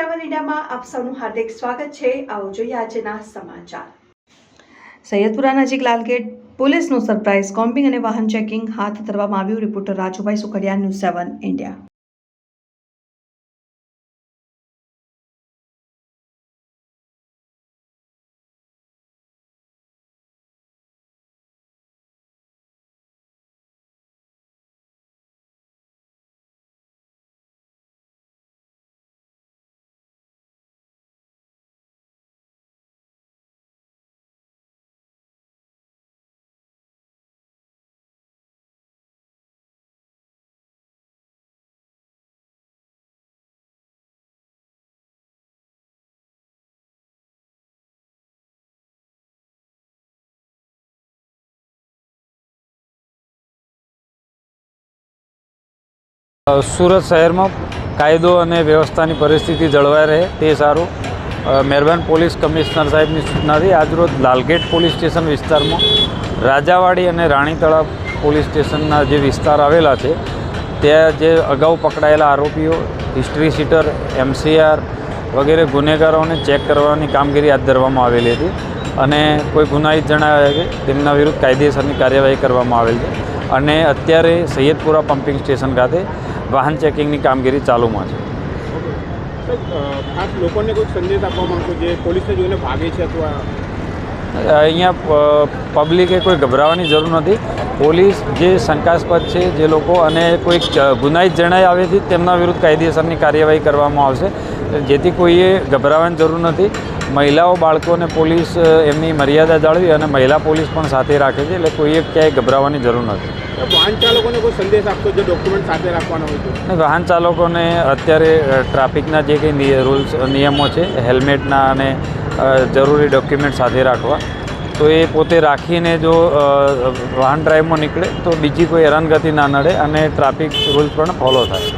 સેવન ઇન્ડિયામાં આપ સૌનું હાર્દિક સ્વાગત છે. આવો જોઈએ આજના સમાચાર. સૈયદપુરા નજીક લાલગેટ પોલીસનું સરપ્રાઇઝ કોમ્બિંગ અને વાહન ચેકિંગ હાથ ધરવામાં આવ્યું. Reporter Rajubhai Sukhadia, news seven, India. Surat શહેરમાં કાયદો અને વ્યવસ્થાની પરિસ્થિતિ જળવાઈ રહે, તે સારું. મેરબાન પોલીસ કમિશનર સાહેબની સૂચનાથી આજરોજ લાલગેટ પોલીસ સ્ટેશન વિસ્તારમાં રાજાવાડી અને રાણી તળાવ પોલીસ સ્ટેશનના જે વિસ્તાર આવેલા છે, ત્યાં જે અગાઉ પકડાયેલા આરોપીઓ, હિસ્ટ્રી સીટર, એમસીઆર વગેરે ગુનેગારોને ચેક કરવાની કામગીરી હાથ ધરવામાં આવેલી હતી અને કોઈ ગુનાહિત જણાવ્યા કે તેમના વિરુદ્ધ કાયદેસરની કાર્યવાહી કરવામાં આવેલ છે. અને અત્યારે સૈયદપુરા પમ્પિંગ સ્ટેશન ખાતે વાહન ચેકિંગની કામગીરી ચાલુમાં છે. ખાસ લોકોને કોઈ સંદેશ આપવા માંગશો જે પોલીસને જોઈને ભાગે છે અથવા અહીંયા પબ્લિકે કોઈ ગભરાવાની જરૂર નથી. પોલીસ જે શંકાસ્પદ છે જે લોકો અને કોઈ ગુનાહિત જણાઈ આવે છે તેમના વિરુદ્ધ કાયદેસરની કાર્યવાહી કરવામાં આવશે. જેથી કોઈએ ગભરાવાની જરૂર નથી. મહિલાઓ બાળકોને પોલીસ એમની મર્યાદા જાળવી અને મહિલા પોલીસ પણ સાથે રાખે છે એટલે કોઈએ ક્યાંય ગભરાવાની જરૂર નથી. વાહન ચાલકોને કોઈ સંદેશ આપશો જે ડોક્યુમેન્ટ સાથે રાખવાના હોય વાહન ચાલકોને અત્યારે ટ્રાફિકના જે કંઈ રૂલ્સ નિયમો છે હેલ્મેટના અને જરૂરી ડોક્યુમેન્ટ સાથે રાખવા તો એ પોતે રાખીને જો વાહન ડ્રાઈવમાં નીકળે તો બીજી કોઈ હેરાનગતિ ના નડે અને ટ્રાફિક રૂલ્સ પણ ફોલો થાય.